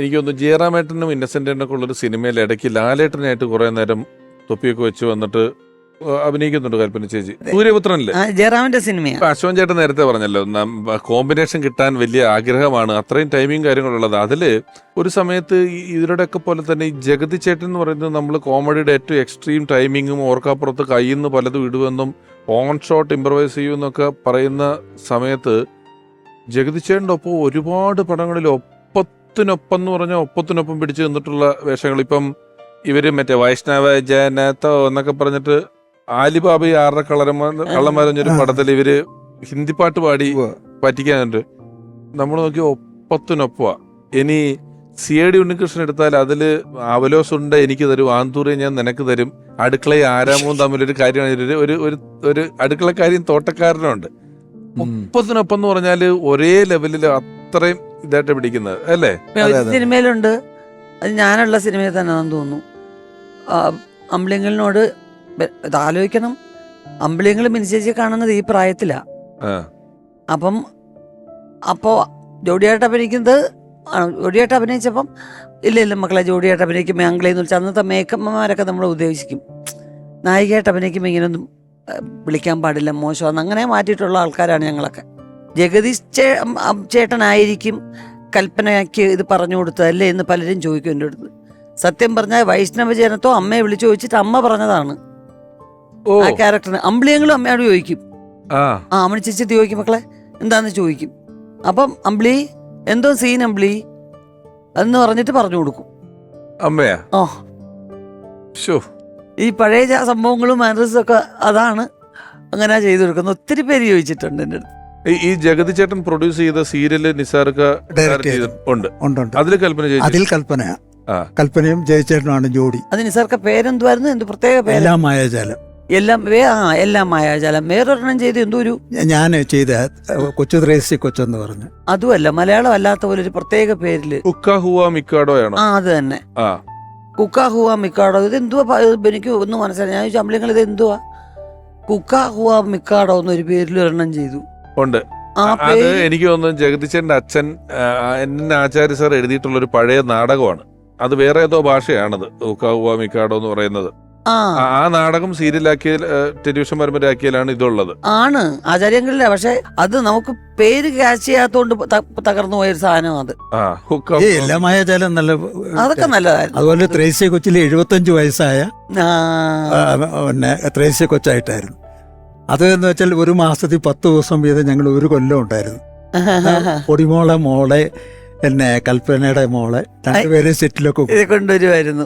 എനിക്ക് തോന്നുന്നു ജയറാമേട്ടനും ഇന്നസെന്റിനൊക്കെ ഉള്ളൊരു സിനിമയിൽ ഇടയ്ക്ക് ലാലേട്ടനായിട്ട് കുറെ നേരം തൊപ്പിയൊക്കെ വെച്ച് വന്നിട്ട് അഭിനയിക്കുന്നുണ്ട് കൽപ്പന ചേച്ചി. സൂര്യപുത്രനില്ലേ? ആ, ജയറാമിന്റെ സിനിമയാണ് അശോൻ ചേട്ടൻ നേരത്തെ പറഞ്ഞല്ലോ കോമ്പിനേഷൻ കിട്ടാൻ വലിയ ആഗ്രഹമാണ്. അത്രയും ടൈമിങ് കാര്യങ്ങളുള്ളത് അതിൽ ഒരു സമയത്ത് ഇതിലൂടെയൊക്കെ പോലെ തന്നെ ഈ ജഗതി ചേട്ടൻ എന്ന് പറയുന്നത് നമ്മൾ കോമഡിയുടെ ഏറ്റവും എക്സ്ട്രീം ടൈമിങ്ങും ഓർക്കാപ്പുറത്ത് കയ്യിൽ നിന്ന് പലതും ഇടുമെന്നും ഓൺ ഷോട്ട് ഇംപ്രവൈസ് ചെയ്യുമെന്നൊക്കെ പറയുന്ന സമയത്ത് ജഗതി ചേട്ടന്റെ ഒപ്പം ഒരുപാട് പടങ്ങളിൽ ഒപ്പത്തിനൊപ്പം എന്ന് പറഞ്ഞാൽ ഒപ്പത്തിനൊപ്പം പിടിച്ചു നിന്നിട്ടുള്ള വേഷങ്ങൾ. ഇപ്പം ഇവർ മറ്റേ വൈഷ്ണവ ജനത്തോ എന്നൊക്കെ പറഞ്ഞിട്ട് ആലിബാബ ആറര കളരന്മാർ കള്ളന്മാരഞ്ഞൊരു ആ. പടത്തിൽ ഇവർ ഹിന്ദി പാട്ട് പാടി. പറ്റിക്കാനുണ്ട്. നമ്മൾ നോക്കി ഒപ്പത്തിനൊപ്പമാ ഇനി സി ഐ ഡി ഉണ്ണികൃഷ്ണൻ എടുത്താൽ അതിൽ അവലോസുണ്ട് എനിക്ക് തരും ആന്തൂറി ഞാൻ നിനക്ക് തരും അടുക്കളയും ആരാമവും തമ്മിലൊരു കാര്യമാണ്. ഒരു ഒരു ഒരു അടുക്കളക്കാരിയും തോട്ടക്കാരനുണ്ട് ഒപ്പത്തിനൊപ്പം എന്ന് പറഞ്ഞാൽ ഒരേ ലെവലിൽ അത്രയും ഇതായിട്ട് പിടിക്കുന്നത് അല്ലേ. സിനിമയിലുണ്ട്. അത് ഞാനുള്ള സിനിമയിൽ തന്നെ തോന്നുന്നു. അമ്പിളിങ്ങളിനോട് ഇത് ആലോചിക്കണം. അമ്പിളിങ്ങൾ മിനിച്ചേച്ചി കാണുന്നത് ഈ പ്രായത്തിലാ. അപ്പം അപ്പോ ജോഡിയായിട്ട് അഭിനയിക്കുന്നത് ആ, ജോഡിയായിട്ട് അഭിനയിച്ചപ്പം ഇല്ല ഇല്ല മക്കളെ ജോഡിയായിട്ട് അഭിനയിക്കുമ്പോൾ അങ്കിളെന്ന് വെച്ചാൽ അന്നത്തെ മേക്കമ്മമാരൊക്കെ നമ്മൾ ഉദ്ദേശിക്കും നായികയായിട്ട് അഭിനയിക്കുമ്പോൾ ഇങ്ങനെയൊന്നും വിളിക്കാൻ പാടില്ല മോശമാണ് അങ്ങനെ മാറ്റിയിട്ടുള്ള ആൾക്കാരാണ് ഞങ്ങളൊക്കെ. ജഗദീഷ് ചേ ചേട്ടനായിരിക്കും കൽപ്പനയ്ക്ക് ഇത് പറഞ്ഞു കൊടുത്തതല്ലേ എന്ന് പലരും ചോദിക്കും എന്റെ അടുത്ത്. സത്യം പറഞ്ഞാൽ വൈഷ്ണവ ജനത്തോ അമ്മയെ വിളിച്ചു ചോദിച്ചിട്ട് അമ്മ പറഞ്ഞതാണ്. ആ ക്യാരക്ടറിന്. അമ്പിളിയെങ്കിലും അമ്മയോട് ചോദിക്കും. ആ. അമ്മണി അമ്മ ചേച്ചി ചോദിക്കും മക്കളെ? എന്താന്ന് ചോദിക്കും. അപ്പം അമ്പിളി എന്തോ സീൻ അമ്പിളി? എന്ന് പറഞ്ഞിട്ട് പറഞ്ഞു കൊടുക്കും. അമ്മയാ? ഓ ഈ പഴയ സംഭവങ്ങളും മാനേഴ്സും ഒക്കെ അതാണ് അങ്ങനെ ചെയ്തു കൊടുക്കുന്നത്. ഒത്തിരി പേര് ചോദിച്ചിട്ടുണ്ട് എന്റെ അടുത്ത്. ഈ- ജഗതി ചേട്ടൻ പ്രൊഡ്യൂസ് ചെയ്ത സീരിയൽ നിസാർക്ക്. ഉണ്ട്. ഉണ്ട് ഉണ്ട്. കൽപ്പന അതിൽ കൽപ്പന. ആ. കൽപ്പനയും ജയചേട്ടനുമാണ് ജോഡി. അത് നിസാർക്ക പേരെന്തുവായിരുന്നു? എന്ത് പ്രത്യേക പേര്? എല്ലാം മായാജാലം. എല്ലാം ആ എല്ലാം മായാജാലം. വേറൊരെണ്ണം ചെയ്ത് എന്തോ ഒരു ഞാൻ ചെയ്ത കൊച്ചു ത്രേസി കൊച്ചെന്ന് പറഞ്ഞു. അതുമല്ല മലയാളം അല്ലാത്ത പോലെ ഒരു പ്രത്യേക പേരിൽ. കുക്ക ഹുവ മിക്കാഡോയാണോ ആ അത് തന്നെ. ആ. കുക്ക ഹുവ മിക്കാടോ. ഇത് എന്തുവാ എനിക്ക് ഒന്നും മനസ്സിലായി ഞാൻ ചമ്പളങ്ങൾ ഇത് എന്തുവാ? കുക്ക ഹുവ മിക്കാടോ എന്നൊരു പേരിൽ ഒരെണ്ണം ചെയ്തു. ഉണ്ട്. അത് എനിക്ക് തോന്നുന്നു ജഗദീശന്റെ അച്ഛൻ എന്നെ ആചാര്യ സാർ എഴുതിയിട്ടുള്ള ഒരു പഴയ നാടകമാണ്. അത് വേറെ ഏതോ ഭാഷയാണത് ഹുവ എന്ന് പറയുന്നത്. ആ. നാടകം സീരിയലാക്കിയ ടെലിവിഷൻ പരമ്പരയാക്കിയാലാണ് ഇതുള്ളത്. ആണ് ആചാര്യങ്ങളില്ല പക്ഷെ അത് നമുക്ക് പേര് ക്യാച്ച് ചെയ്യാത്തോണ്ട് തകർന്നു പോയ ഒരു സാധനം അത് നല്ല അതൊക്കെ നല്ലതായിരുന്നു. അതുപോലെ ത്രേസ്യ കൊച്ചിലെ എഴുപത്തഞ്ച് വയസ്സായ പിന്നെ ത്രേസ്യ കൊച്ചായിട്ടായിരുന്നു. അത് എന്ന് വെച്ചാൽ ഒരു മാസത്തിൽ പത്ത് ദിവസം വീതം ഞങ്ങൾ ഒരു കൊല്ലം ഉണ്ടായിരുന്നു. പൊടിമോളെ മോളെ പിന്നെ കൽപ്പനയുടെ മോളെ രണ്ടുപേരും സെറ്റിലൊക്കെ കൊണ്ടുവരുമായിരുന്നു